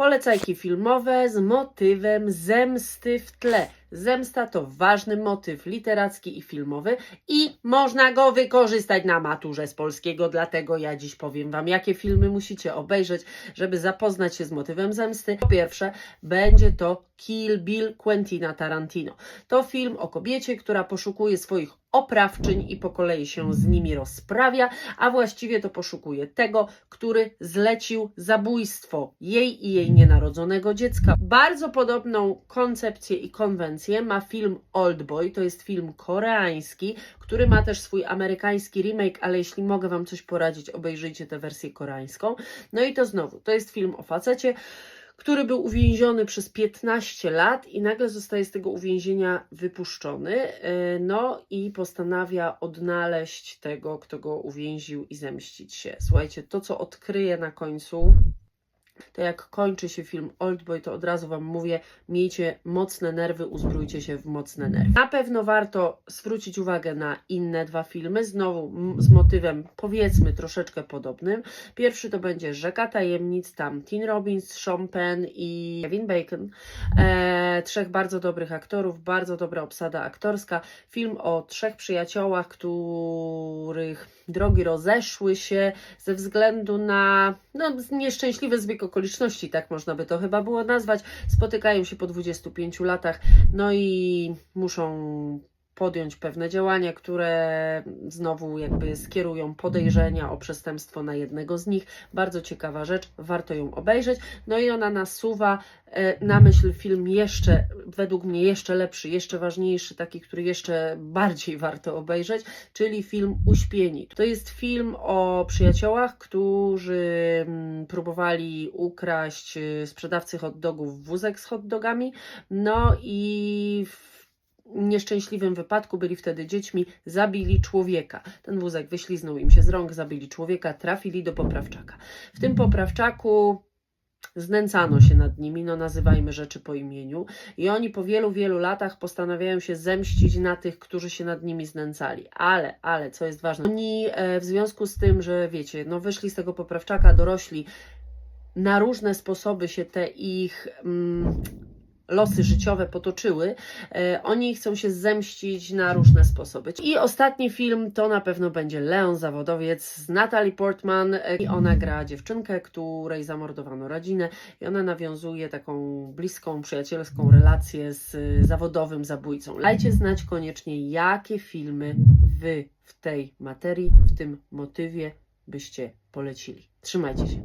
Polecajki filmowe z motywem zemsty w tle. Zemsta to ważny motyw literacki i filmowy i można go wykorzystać na maturze z polskiego, dlatego ja dziś powiem Wam, jakie filmy musicie obejrzeć, żeby zapoznać się z motywem zemsty. Po pierwsze, będzie to Kill Bill Quentina Tarantino. To film o kobiecie, która poszukuje swoich oprawczyń i po kolei się z nimi rozprawia, a właściwie to poszukuje tego, który zlecił zabójstwo jej i jej nienarodzonego dziecka. Bardzo podobną koncepcję i konwencję ma film Oldboy, to jest film koreański, który ma też swój amerykański remake, ale jeśli mogę Wam coś poradzić, obejrzyjcie tę wersję koreańską. No i to znowu, to jest film o facecie, który był uwięziony przez 15 lat i nagle zostaje z tego uwięzienia wypuszczony. e, No i postanawia odnaleźć tego, kto go uwięził i zemścić się. Słuchajcie, to co odkryje na końcu, to jak kończy się film Oldboy, to od razu Wam mówię, miejcie mocne nerwy, uzbrójcie się w mocne nerwy. Na pewno warto zwrócić uwagę na inne dwa filmy, znowu z motywem powiedzmy troszeczkę podobnym. Pierwszy to będzie Rzeka Tajemnic, tam Tim Robbins, Sean Penn i Kevin Bacon. E, trzech bardzo dobrych aktorów, bardzo dobra obsada aktorska. Film o trzech przyjaciołach, których drogi rozeszły się ze względu na no, nieszczęśliwy zbieg okoliczności, tak można by to chyba było nazwać. Spotykają się po 25 latach, no i muszą podjąć pewne działania, które znowu jakby skierują podejrzenia o przestępstwo na jednego z nich. Bardzo ciekawa rzecz, warto ją obejrzeć. No i ona nasuwa e, na myśl film jeszcze, według mnie jeszcze lepszy, jeszcze ważniejszy, taki, który jeszcze bardziej warto obejrzeć, czyli film Uśpieni. To jest film o przyjaciołach, którzy mm, próbowali ukraść y, sprzedawcy hot dogów wózek z hot dogami, no i w nieszczęśliwym wypadku byli wtedy dziećmi, zabili człowieka. Ten wózek wyśliznął im się z rąk, zabili człowieka, trafili do poprawczaka. W tym poprawczaku znęcano się nad nimi, no nazywajmy rzeczy po imieniu, i oni po wielu, wielu latach postanawiają się zemścić na tych, którzy się nad nimi znęcali. Ale, ale, co jest ważne, oni e, w związku z tym, że wiecie, no wyszli z tego poprawczaka, dorośli, na różne sposoby się te ich mm, losy życiowe potoczyły, e, oni chcą się zemścić na różne sposoby. I ostatni film to na pewno będzie Leon Zawodowiec z Natalie Portman e, i ona gra dziewczynkę, której zamordowano rodzinę i ona nawiązuje taką bliską, przyjacielską relację z e, zawodowym zabójcą. Dajcie znać koniecznie, jakie filmy Wy w tej materii, w tym motywie byście polecili. Trzymajcie się.